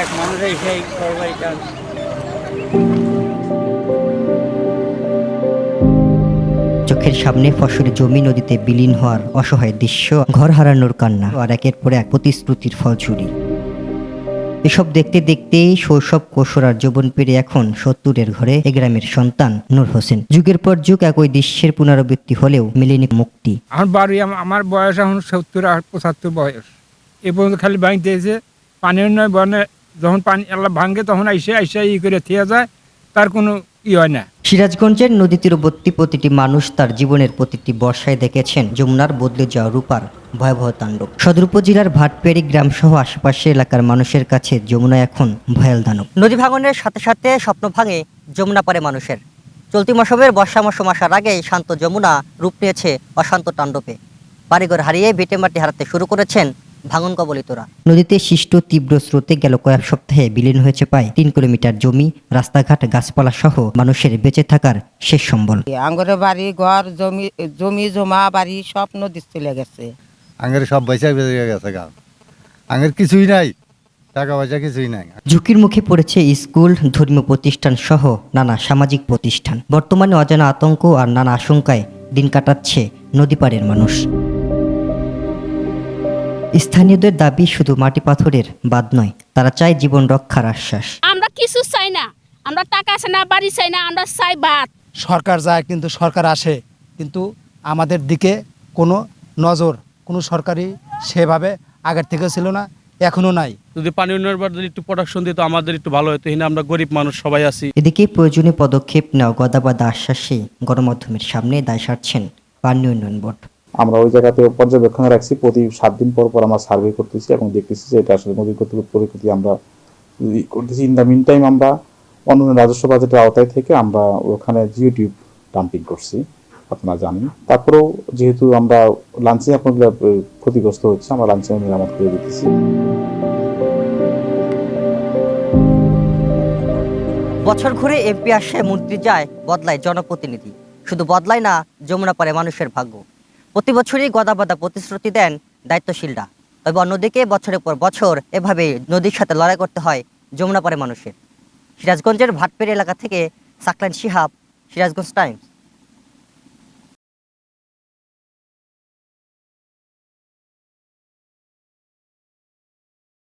এক মানুষ এসে সরকারিটা চোখের সামনে ফসলের জমি নদীতে বিলীন হওয়ার অসহায় দৃশ্য ঘর হারানোর কান্না আর একের পর এক প্রতিশ্রুতির ফলঝুরি এসব দেখতে দেখতে শৈশব কোশর আর যৌবন পেরে এখন সত্তরের ঘরে এ গ্রামের সন্তান নূর হোসেন। যুগের পর যুগ একই দৃশ্যের পুনরাবৃত্তি হলেও মেলেনি মুক্তি। আমার বাড়ি আমার বয়স এখন সত্তর আর পঁচাত্তর বয়স। এ পর্যন্ত খালি ভাঙতে এসে পানির নয় বনে যখন পানি আল্লাহ ভাঙে তখন আইসে আইসে ই করে থিয়ে যায় তার কোনো ই হয় না। সিরাজগঞ্জের নদী তীরবর্তী প্রতিটি মানুষ তার জীবনের প্রতিটি বর্ষায় দেখেছেন যমুনার বদলে যাওয়া রূপার ভয়াবহ তাণ্ডব। সদর উপজেলার ভাটপেড়ি গ্রাম সহ আশেপাশে এলাকার মানুষের কাছে যমুনা এখন ভয়াল দানব। নদী ভাঙনের সাথে সাথে স্বপ্ন ভাঙে যমুনা পারে মানুষের। চলতি মৌসুমের বর্ষা মৌসুম আসার আগেই শান্ত যমুনা রূপ নিয়েছে অশান্ত তাণ্ডবে। বাড়িঘর হারিয়ে ভিটেমাটি হারাতে শুরু করেছেন ভাঙন কবলিতরা নদীতে সৃষ্ট তীব্র স্রোতে গেল কয়েক সপ্তাহে বিলীন হয়েছে প্রায় তিন কিলোমিটার জমি রাস্তাঘাট গাছপালা সহ মানুষের বেঁচে থাকার শেষ সম্বল। আঙ্গরে বাড়ি ঘর জমি জমি জমা বাড়ি সব নদী চলে গেছে। আঙ্গের সব পয়সা বেঁচে গেছে গা। আঙের কিছুই নাই টাকা পয়সা কিছুই নাই। ঝুঁকির মুখে পড়েছে স্কুল ধর্মীয় প্রতিষ্ঠান সহ নানা সামাজিক প্রতিষ্ঠান। বর্তমানে অজানা আতঙ্ক আর নানা আশঙ্কায় দিন কাটাচ্ছে নদীপাড়ের মানুষ। স্থানীয়দের দাবি শুধু মাটি পাথরের বাদ নয় তারা চায় জীবন রক্ষার আশ্বাস। আমরা কিছু চাই না। আমরা টাকা চাই না বাড়ি চাই না আমরা চাই ভাত সরকার যায় কিন্তু সরকার আসে কিন্তু আমাদের দিকে কোনো নজর কোনো সরকারি সেভাবে আগের থেকে ছিল না এখনও নাই। যদি পানি উন্নয়ন বোর্ড যদি একটু প্রোডাকশন দিত আমাদের একটু ভালো হতো এখানে আমরা গরিব মানুষ সবাই আছি। এদিকে প্রয়োজনীয় পদক্ষেপ নেওয়া গদাবাদা আশ্বাসে গণমাধ্যমের সামনে দায় সারছেন পানি উন্নয়ন বোর্ড। আমরা ওই জায়গাতে পর্যবেক্ষণ রাখছি, প্রতি সাত দিন পর পর আমরা সার্ভে করতেছি এবং দেখতেছি যে এটা আসলে নদী কর্তৃপক্ষ পরিস্থিতি আমরা করতেছি। ইন দ্য মিন টাইম আমরা অন্যান্য রাজস্ব বাজেটের আওতায় থেকে আমরা ওখানে জিও টিউব ডাম্পিং করছি, আপনারা জানেন। তারপরেও যেহেতু আমরা লাঞ্চিং আপনাদের ক্ষতিগ্রস্ত হচ্ছে, আমরা লাঞ্চিং মেরামত করে দিতেছি। বছর ঘুরে এমপি আসে মন্ত্রী যায়, বদলায় জনপ্রতিনিধি। শুধু বদলায় না, যমুনা পারে মানুষের ভাগ্য। প্রতি বছরই গদাবাদা প্রতিশ্রুতি দেন দায়িত্বশীলরা। তবে অন্যদিকে বছরের পর বছর এভাবে নদীর সাথে লড়াই করতে হয় যমুনা পারে মানুষের। সিরাজগঞ্জের ভাটপের এলাকা থেকে সাকলান শিহাব, সিরাজগঞ্জ টাইমস।